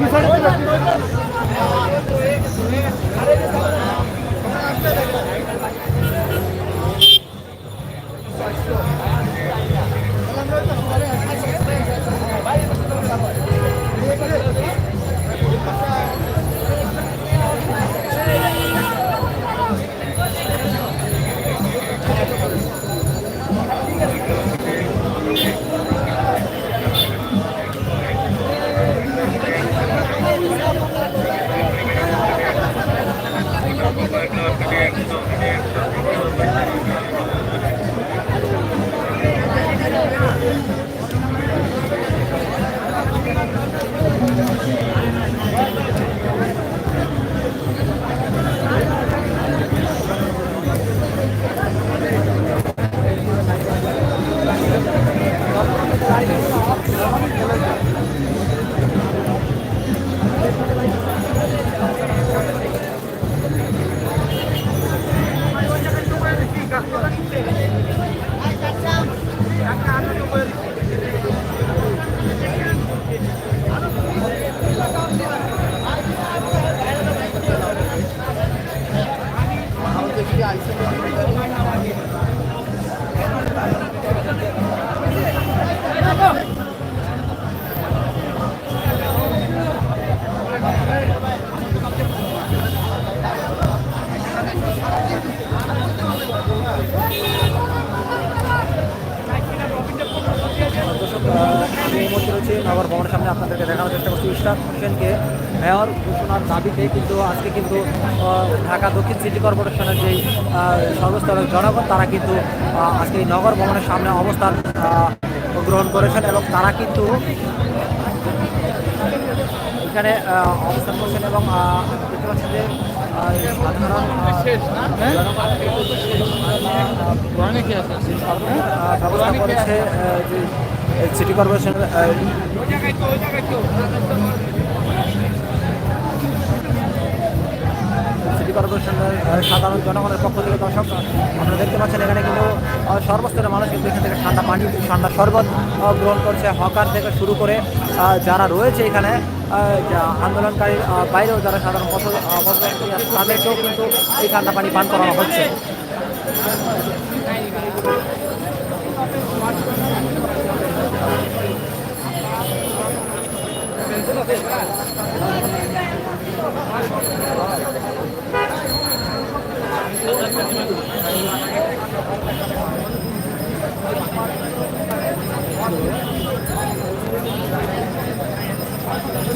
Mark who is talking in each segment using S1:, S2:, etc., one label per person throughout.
S1: দর্শক আহ, এই নগর ভবনের সামনে আপনাদেরকে দেখানোর চেষ্টা করছি। ইশরাক হোসেনকে মেয়র ঘোষণার দাবিতে কিন্তু আজকে কিন্তু ঢাকা দক্ষিণ সিটি কর্পোরেশনের যেই সর্বস্তরের জনগণ, তারা কিন্তু আজকে এই নগর ভবনের সামনে অবস্থান গ্রহণ করেছেন এবং তারা কিন্তু এখানে অবস্থান করছেন এবং দেখতে পাচ্ছেন যে সিটি কর্পোরেশনের সিটি কর্পোরেশনের সাধারণ জনগণের পক্ষ থেকে দর্শক, আপনারা দেখতে পাচ্ছেন এখানে কিন্তু সর্বস্তরের মানুষ কিন্তু এখান থেকে ঠান্ডা পানি, ঠান্ডা শরবত গ্রহণ করছে। হকার থেকে শুরু করে যারা রয়েছে এখানে আন্দোলনকারীর বাইরেও যারা সাধারণ পথ তাদেরকেও কিন্তু এই ঠান্ডা পানি পান করানো হচ্ছে Thank you.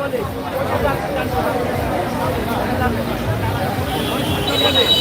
S1: Thank you.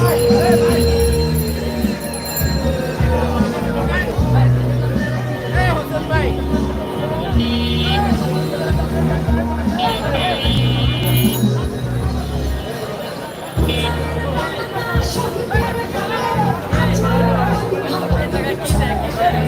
S1: Hey!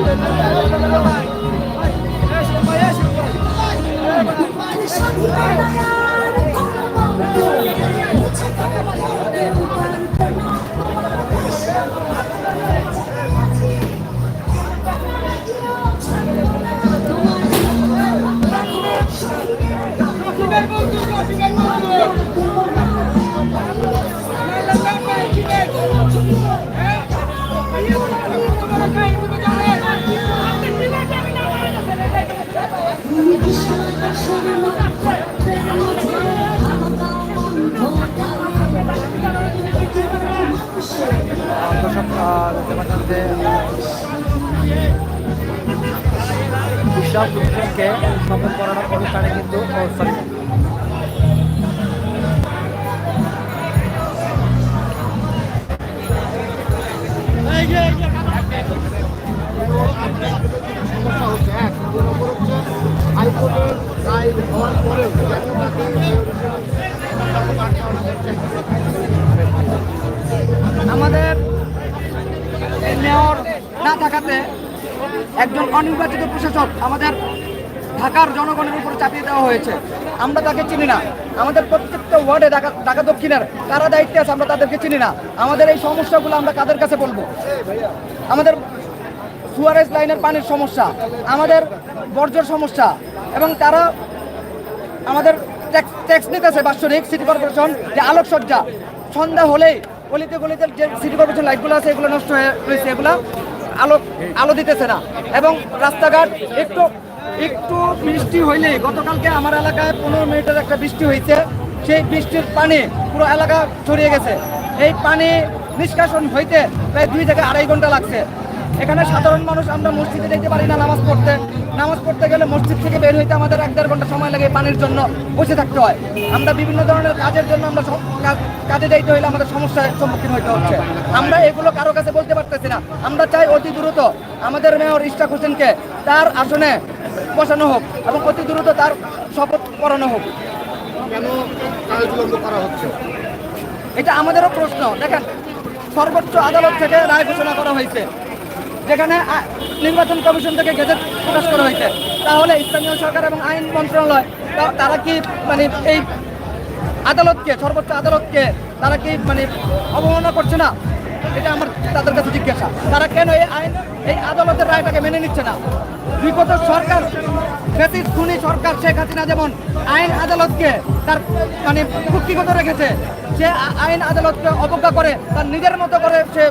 S1: Thank you. বিশ্বাস হোসেনকে শপথ করানোর অনুষ্ঠানে কিন্তু সরি।
S2: আমাদের মেয়র না থাকাতে একজন অনির্বাচিত প্রশাসক আমাদের ঢাকার জনগণের উপর চাপিয়ে দেওয়া হয়েছে। আমরা তাকে চিনি না। আমাদের প্রত্যেকটা ওয়ার্ডে ঢাকা দক্ষিণের কারা দায়িত্বে আছে আমরা তাদেরকে চিনি না। আমাদের এই সমস্যাগুলো আমরা কাদের কাছে বলব? আমাদের সুয়ারেজ লাইনের পানির সমস্যা, আমাদের বর্জ্যর সমস্যা, এবং তারা আমাদের ট্যাক্স নিতেছে বাৎসরিক সিটি কর্পোরেশন যে আলোকসজ্জা। সন্ধ্যা হলেই গলিতে গলিতে যে সিটি কর্পোরেশন লাইটগুলো আছে, এগুলো নষ্ট হয়ে রয়েছে এগুলো আলো আলো দিতেছে না। এবং রাস্তাঘাট একটু একটু বৃষ্টি হইলে গতকালকে আমার এলাকায় পনেরো মিনিটের একটা বৃষ্টি হয়েছে সেই বৃষ্টির পানি পুরো এলাকা ছড়িয়ে গেছে। এই পানি নিষ্কাশন হইতে প্রায় দুই থেকে আড়াই ঘণ্টা লাগছে। এখানে সাধারণ মানুষ আমরা মসজিদে যেতে পারি না নামাজ পড়তে। নামাজ পড়তে গেলে মসজিদ থেকে বের হইতে আমাদের এক দেড় ঘণ্টা সময় লাগে পানির জন্য বসে থাকতে হয়। আমরা বিভিন্ন ধরনের কাজের জন্য আমরা কাজে যাইতে হইলে আমাদের সমস্যার সম্মুখীন হইতে হচ্ছে। আমরা এগুলো কারও কাছে বলতে পারতেছি না। আমরা চাই অতি দ্রুত আমাদের মেয়র ইশরাক হোসেনকে তার আসনে বসানো হোক এবং অতি দ্রুত তার শপথ করানো হোক।
S3: কেন করা হচ্ছে?
S2: এটা আমাদেরও প্রশ্ন। দেখেন সর্বোচ্চ আদালত থেকে রায় ঘোষণা করা হয়েছে। যেখানে নির্বাচন কমিশন থেকে গেজেট প্রকাশ করা হয়েছে। তাহলে স্থানীয় সরকার এবং আইন মন্ত্রণালয় তারা কি মানে এই আদালতকে, সর্বোচ্চ আদালতকে তারা কি মানে অবমাননা করছে না? এটা আমার তাদের কাছে জিজ্ঞাসা। তারা কেন এই আইন, এই আদালতের রায়টাকে মেনে নিচ্ছে না? বিগত সরকার খুনি সরকার শেখ হাসিনা যেমন আইন আদালতকে তার মানে কুক্ষিগত রেখেছে সে আইন আদালতকে অবজ্ঞা করে, তার নিজের মতো করে সে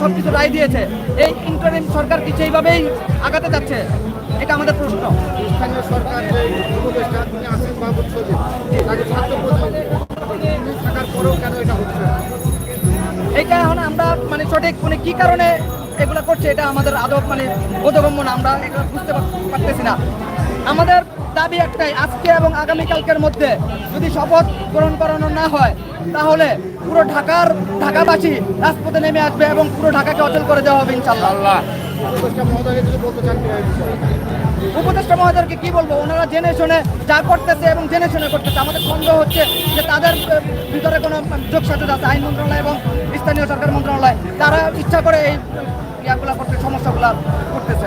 S2: সব কিছু রায় দিয়েছে। এই ইন্টারিম সরকার কি সেইভাবেই আগাতে যাচ্ছে? এটা আমাদের প্রশ্ন।
S3: স্থানীয় সরকার থাকার পরেও কেন এটা হচ্ছে
S2: এইটা এখন আমরা মানে সঠিক মানে কি কারণে এগুলো করছে এটা আমাদের আদব মানে বোধগম্য না, আমরা এগুলো বুঝতে পারতেছি না। আমাদের দাবি একটাই, আজকে এবং আগামীকালকের মধ্যে যদি শপথ গ্রহণ করানো না হয়, তাহলে পুরো ঢাকার ঢাকাবাসী রাজপথে নেমে আসবে এবং পুরো ঢাকাকে অচল করে দেওয়া হবে ইনশাল্লাহ
S3: উপদেষ্টা
S2: উপদেষ্টা মহোদয়কে কি বলব? ওনারা জেনে শুনে যা করতেছে এবং জেনে শুনে করতেছে। আমাদের সন্দেহ হচ্ছে যে তাদের ভিতরে কোনো যোগ আছে, আইন মন্ত্রণালয় এবং স্থানীয় সরকার মন্ত্রণালয়। তারা ইচ্ছা করে এই ইয়াগুলা করতে, সমস্যাগুলো করতেছে।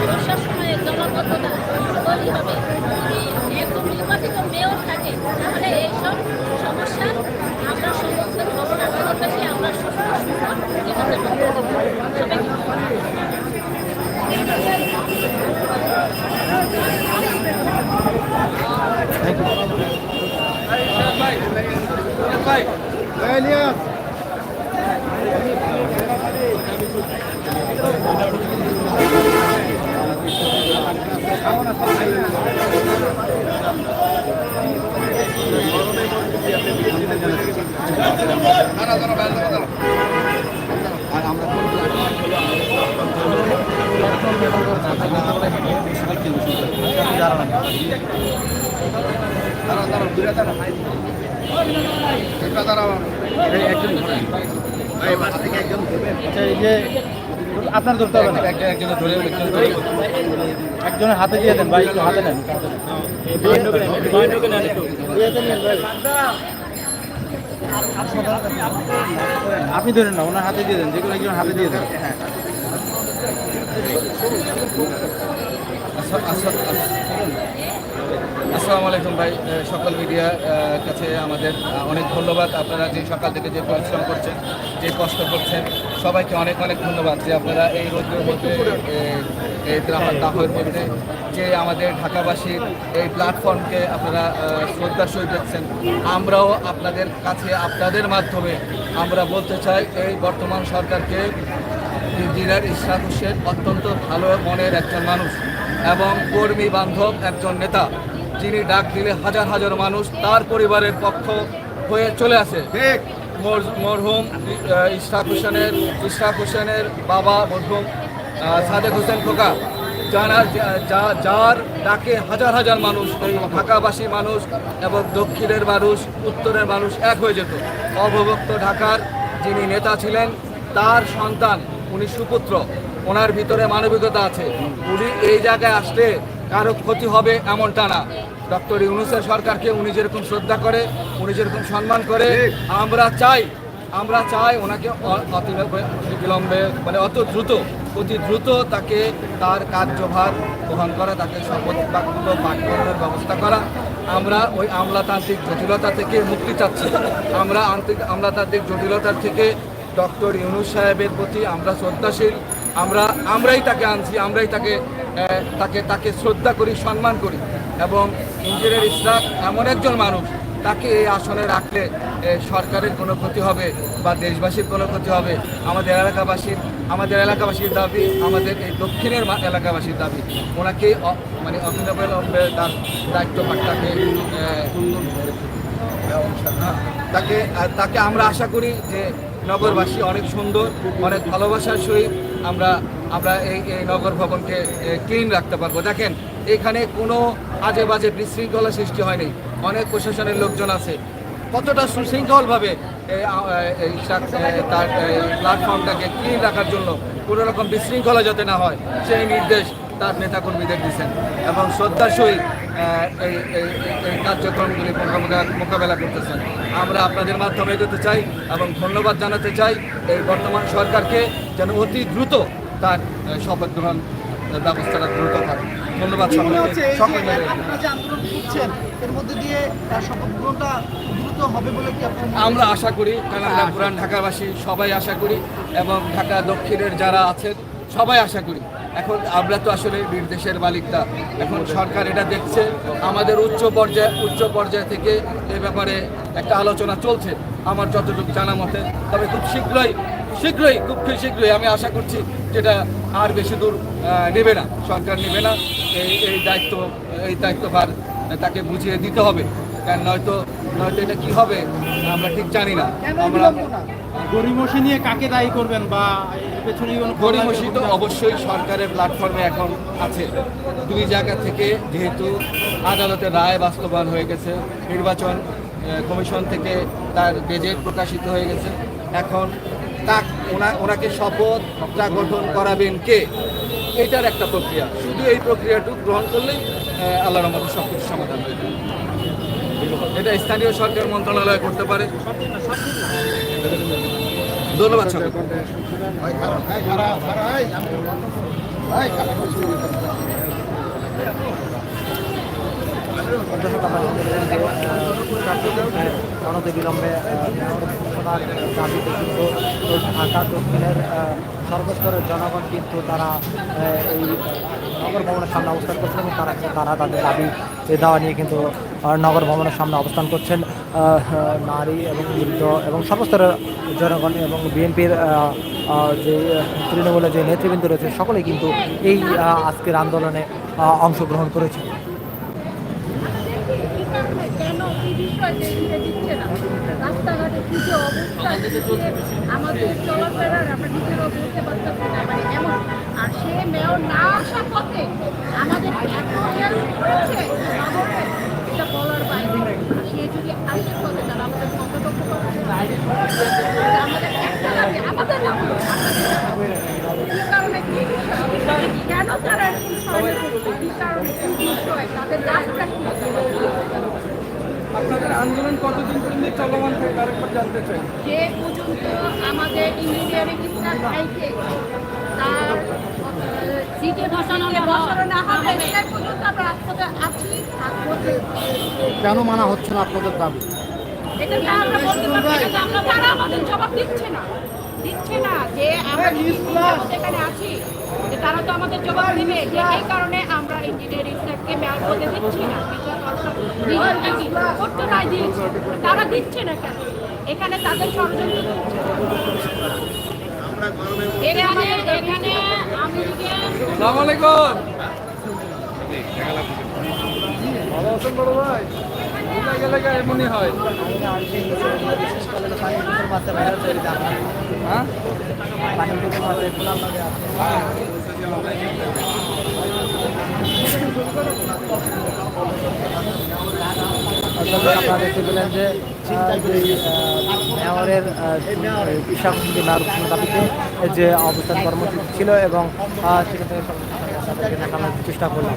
S2: প্রশাসনের জমাবদ্ধতা তৈরি হবে যদি একদম
S4: নির্বাচিত মেয়র থাকে তাহলে এইসব সমস্যা আমরা সম্মুখীন হব না পাশাপাশি আমরা সুস্থ সুস্থ Thank you. Elias. সবাইকে
S3: ইলিয়াস একটা দাঁড়াও।
S5: আপনার ধরতে হবে না? একজনের হাতে দিয়ে দেন ভাই একটু হাতে নেন। আপনি ধরেন না ওনার হাতে দিয়ে দেন যেগুলো একজন হাতে দিয়ে দেন।
S6: আসসালামু আলাইকুম ভাই। সকল মিডিয়া কাছে আমাদের অনেক ধন্যবাদ। আপনারা যে সকাল থেকে যে পরিশ্রম করছেন, যে কষ্ট করছেন, সবাইকে অনেক অনেক ধন্যবাদ যে আপনারা এই রোদ্রের মধ্যে দাহের মধ্যে যে আমাদের ঢাকাবাসীর এই প্ল্যাটফর্মকে আপনারা শ্রদ্ধার সহিত দেখছেন। আমরাও আপনাদের কাছে, আপনাদের মাধ্যমে আমরা বলতে চাই, এই বর্তমান সরকারকে ইঞ্জিনিয়ার ইশরাক হোসেন অত্যন্ত ভালো মনের একজন মানুষ এবং কর্মী বান্ধব একজন নেতা। যিনি ডাক দিলে হাজার হাজার মানুষ তার পরিবারের পক্ষ হয়ে চলে আসে। মর- মরহুম ইশরাক হোসেনের ইশরাক হোসেনের বাবা মরহুম সাদেক হোসেন খোকা যারা যা- যার ডাকে হাজার হাজার মানুষ এই ঢাকাবাসী মানুষ এবং দক্ষিণের মানুষ উত্তরের মানুষ এক হয়ে যেত। অবভুক্ত ঢাকার যিনি নেতা ছিলেন তার সন্তান উনি সুপুত্র ওনার ভিতরে মানবিকতা আছে। উনি এই জায়গায় আসলে কারও ক্ষতি হবে এমনটা না। ডক্টর ইউনুসের সরকারকে উনি যেরকম শ্রদ্ধা করে, উনি যেরকম সম্মান করে, আমরা চাই আমরা চাই ওনাকে অতি বিলম্বে মানে অত দ্রুত, অতি দ্রুত তাকে তার কার্যভার গ্রহণ করা, তাকে শপথ বাক্য পাঠ ব্যবস্থা করা। আমরা ওই আমলাতান্ত্রিক জটিলতা থেকে মুক্তি চাচ্ছি। আমরা আন্তরিক আমলাতান্ত্রিক জটিলতার থেকে ডক্টর ইউনুস সাহেবের প্রতি আমরা শ্রদ্ধাশীল। আমরা, আমরাই তাকে আনছি, আমরাই তাকে তাকে তাকে শ্রদ্ধা করি, সম্মান করি। এবং ইঞ্জিনিয়ার ইসলাম এমন একজন মানুষ, তাকে এই আসনে রাখলে সরকারের কোনো ক্ষতি হবে বা দেশবাসীর কোনো ক্ষতি হবে? আমাদের এলাকাবাসীর আমাদের এলাকাবাসীর দাবি, আমাদের এই দক্ষিণের এলাকাবাসীর দাবি। ওনাকে মানে অভিনবলম্বে তার দায়িত্ব ভাগটাকে তাকে তাকে আমরা আশা করি যে নগরবাসী অনেক সুন্দর, অনেক ভালোবাসার সহিত আমরা আমরা এই এই নগর ভবনকে ক্লিন রাখতে পারব। দেখেন এখানে কোনো আজে বাজে বিশৃঙ্খলা সৃষ্টি হয়নি। অনেক প্রশাসনের লোকজন আছে। কতটা সুশৃঙ্খলভাবে তার প্ল্যাটফর্মটাকে ক্লিন রাখার জন্য কোনো রকম বিশৃঙ্খলা যাতে না হয়, সেই নির্দেশ তার নেতাকর্মীদের দিচ্ছেন এবং শ্রদ্ধার সহিত এই, এই- কার্যক্রমগুলি মোকাবেলা করতেছেন। আমরা আপনাদের মাধ্যমে এগোতে চাই এবং ধন্যবাদ জানাতে চাই এই বর্তমান সরকারকে যেন অতি দ্রুত তার শপথ গ্রহণ ব্যবস্থাটা দ্রুত করে ধন্যবাদ আমরা আশা করি কারণ পুরান ঢাকাবাসী সবাই আশা করি এবং ঢাকা দক্ষিণের যারা আছেন সবাই আশা করি। এখন আমরা তো আসলে নির্দেশের মালিকটা এখন সরকার এটা দেখছে আমাদের উচ্চ পর্যায়ে উচ্চ পর্যায় থেকে এ ব্যাপারে একটা আলোচনা চলছে। আমার যতটুকু জানা মতে তবে খুব শীঘ্রই শীঘ্রই খুব শীঘ্রই আমি আশা করছি যেটা আর বেশি দূর নেবে না সরকার নেবে না। এই এই দায়িত্ব এই দায়িত্বভার তাকে বুঝিয়ে দিতে হবে। কারণ নয়তো নয়তো এটা কি হবে আমরা ঠিক জানি না। আমরা
S5: গরিমসি নিয়ে কাকে দায়ী করবেন বা পেছনে
S6: গরিমসি তো অবশ্যই সরকারের প্ল্যাটফর্মে এখন আছে। দুই জায়গা থেকে যেহেতু আদালতের রায় বাস্তবায়ন হয়ে গেছে নির্বাচন কমিশন থেকে তার গেজেট প্রকাশিত হয়ে গেছে। এখন তা ওনাকে শপথটা গঠন করাবেন কে? এটার একটা প্রক্রিয়া। শুধু এই প্রক্রিয়াটুকু গ্রহণ করলেই আহ, আল্লাহর আমাদের সব কিছু সমাধান হয়ে যাবে। এটা স্থানীয় সরকার মন্ত্রণালয় করতে পারে। ধন্যবাদ সবাই
S3: ভাই খারাপ ভাই খারাপ ভাই ভাই খারাপ
S1: দর্শক আমরা শুনতে পেলেন যে আহ, অনতি বিলম্বে আহ, ঘোষণার দাবিতে কিন্তু ঢাকা দক্ষিণের সর্বস্তরের জনগণ কিন্তু তারা এই নগর ভবনের সামনে অবস্থান করছেন এবং তারা তারা তাদের দাবি দেওয়া নিয়ে কিন্তু নগর ভবনের সামনে অবস্থান করছেন নারী এবং বৃদ্ধ এবং সমস্তরের জনগণ এবং বিএনপির যে তৃণমূলের যে নেতৃবৃন্দ রয়েছে সকলেই কিন্তু এই আজকের আন্দোলনে অংশগ্রহণ করেছে
S4: কেন কি বিষয় দিচ্ছে না। রাস্তাঘাটে কি অবস্থা আমাদের চলাফেরার আমরা নিজেরাও বুঝতে পারতেছি না মানে এমন। আর সে মেয়র না আসার পথে আমাদের এত হেল্প করেছে এটা বলার বাইরে সে যদি আসার পথে তারা আমাদের কতটুকু আমাদের একটা লাগে আমাদের না কারণে কি বিষয়? কেন তারা কি কারণে কি বিষয়? তাদের রাস্তা কি?
S5: আপনাদের আন্দোলন কতদিন পর্যন্ত চলমান থাকবে আরেকবার জানতে চাই।
S4: যে পর্যন্ত আমাদের ইঞ্জিনিয়ারিং স্টাফ ভাইকে তার সিটে বসানো বসানো না হবে সে পর্যন্ত আমরা রাস্তাতে আছি
S3: কেন মানা হচ্ছে না আপনাদের দাবি?
S4: এটা আমরা বলতে পারছি না আমরা তারা আমাদের জবাব দিচ্ছে না। দিচ্ছে না যে আমরা সেখানে আছি যে তারা তো আমাদের জবাব দিবে যে এই কারণে আমরা ইঞ্জিনিয়ারিং স্যারকে মেয়ার করতে দিচ্ছি না। করতে নাই দিয়েছে। তারা দিচ্ছে না কেন? এখানে তাদের ষড়যন্ত্র চলছে। এখানে এখানে আমেরিকা
S5: ভালো আছেন বড় ভাই? হয় হ্যাঁ
S1: আপনারা দেখতে পেলেন যে মেয়রের হোসেনকে মেয়র দাবিতে যে অবস্থান কর্মসূচি ছিল এবং থেকে দেখানোর চেষ্টা করলাম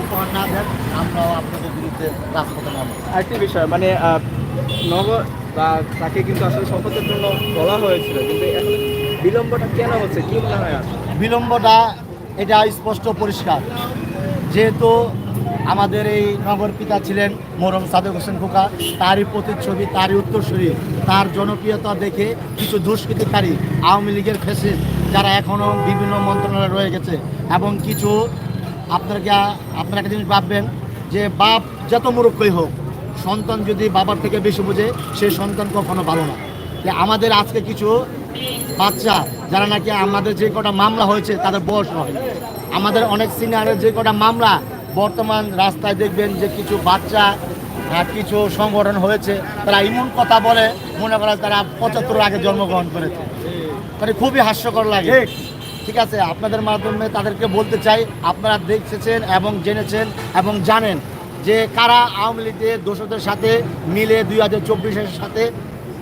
S3: উপহার না দেন আমরাও আপনাদের বিরুদ্ধে রাজপথে নামবো
S5: আরেকটি বিষয় মানে নগর বা তাকে কিন্তু আসলে শপথের জন্য বলা হয়েছিল, কিন্তু এখন বিলম্বটা কেন হচ্ছে? কি মনে হয়
S3: বিলম্বটা এটা স্পষ্ট পরিষ্কার। যেহেতু আমাদের এই নগর পিতা ছিলেন মোরম সাদেক হোসেন খোকা, তারই প্রতিচ্ছবি, তারই উত্তরসূরি, তার জনপ্রিয়তা দেখে কিছু দুষ্কৃতিকারী, আওয়ামী লীগের ফেসে যারা এখনও বিভিন্ন মন্ত্রণালয়ে রয়ে গেছে, এবং কিছু আপনাকে, আপনারা একটা জিনিস ভাববেন, যে বাপ যত মুরুক্ষই হোক সন্তান যদি বাবার থেকে বেশি বোঝে সেই সন্তান কখনো ভালো না। যে আমাদের আজকে কিছু বাচ্চা যারা নাকি আমাদের যে কটা মামলা হয়েছে তাদের বয়স হয়। আমাদের অনেক সিনিয়রের যে কটা মামলা বর্তমান রাস্তায় দেখবেন যে কিছু বাচ্চা আহ, কিছু সংগঠন হয়েছে তারা এমন কথা বলে মনে করে তারা পঁচাত্তর আগে জন্মগ্রহণ করেছে। মানে খুবই হাস্যকর লাগে। ঠিক আছে আপনাদের মাধ্যমে তাদেরকে বলতে চাই আপনারা দেখেছেন এবং জেনেছেন এবং জানেন। যে কারা আওয়ামী লীগের দোষদের সাথে মিলে দুই হাজার চব্বিশের সাথে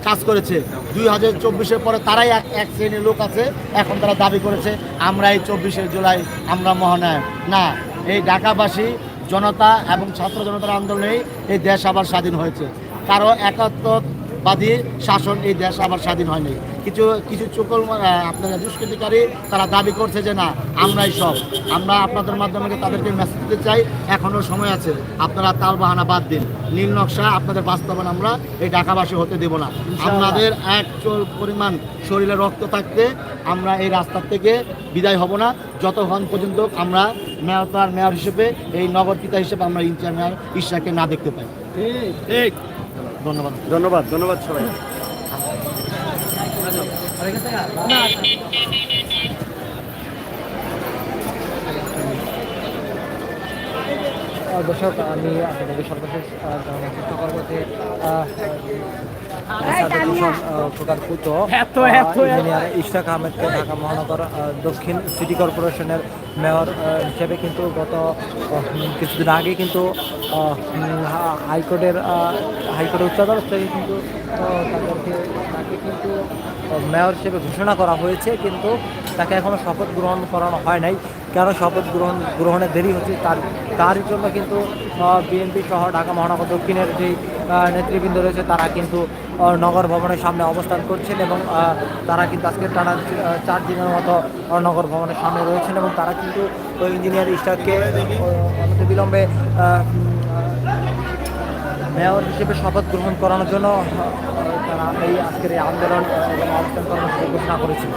S3: কাজ করেছে, দুই হাজার চব্বিশের পরে তারাই এক এক শ্রেণির লোক আছে, এখন তারা দাবি করেছে আমরা এই চব্বিশে জুলাই, আমরা মহানায়ক। না, এই ঢাকাবাসী, জনতা এবং ছাত্র জনতার আন্দোলনেই এই দেশ আবার স্বাধীন হয়েছে। কারও একাত্মবাদী শাসন এই দেশ আবার স্বাধীন হয়নি। কিছু কিছু চুকল আপনারা দুষ্কৃতিকারী তারা দাবি করছে যে না আমরাই সব। আমরা আপনাদের মাধ্যমে তাদেরকে মেসেজ দিতে চাই এখনও সময় আছে। আপনারা তাল বাহানা বাদ দিন। নীল নকশা আপনাদের বাস্তবায়ন আমরা এই ঢাকাবাসী হতে দেব না। আপনাদের এক পরিমাণ শরীরে রক্ত থাকতে আমরা এই রাস্তার থেকে বিদায় হব না। যতক্ষণ পর্যন্ত আমরা মেয়র তার মেয়র হিসেবে এই নগর পিতা হিসেবে আমরা ইনচার মেয়র ঈশ্বরকে না দেখতে পাই।
S5: ঠিক।
S3: ধন্যবাদ।
S5: ধন্যবাদ ধন্যবাদ সবাই
S1: দর্শক আমি আপনাদেরকে সর্বশেষ চেষ্টা করব যে ইঞ্জিনিয়ার ইশরাক আহমেদকে ঢাকা মহানগর দক্ষিণ সিটি কর্পোরেশনের মেয়র হিসেবে কিন্তু গত কিছুদিন আগে কিন্তু হাইকোর্টের হাইকোর্টের উচ্চ আদালত থেকে কিন্তু তাদেরকে তাকে কিন্তু মেয়র হিসেবে ঘোষণা করা হয়েছে কিন্তু তাকে এখনও শপথ গ্রহণ করানো হয় নাই। কেন শপথ গ্রহণ গ্রহণে দেরি হচ্ছে তার তার জন্য কিন্তু বিএনপি সহ ঢাকা মহানগর দক্ষিণের যে আহ, নেতৃবৃন্দ রয়েছে, তারা কিন্তু নগর ভবনের সামনে অবস্থান করছেন এবং তারা কিন্তু আজকে টানা চার দিনের মতো নগর ভবনের সামনে রয়েছেন এবং তারা কিন্তু ইঞ্জিনিয়ার অনতি বিলম্বে মেয়র হিসেবে শপথ গ্রহণ করানোর জন্য তারা এই আজকের এই আন্দোলন এবং অবস্থান কর্মসূচি ঘোষণা করেছিল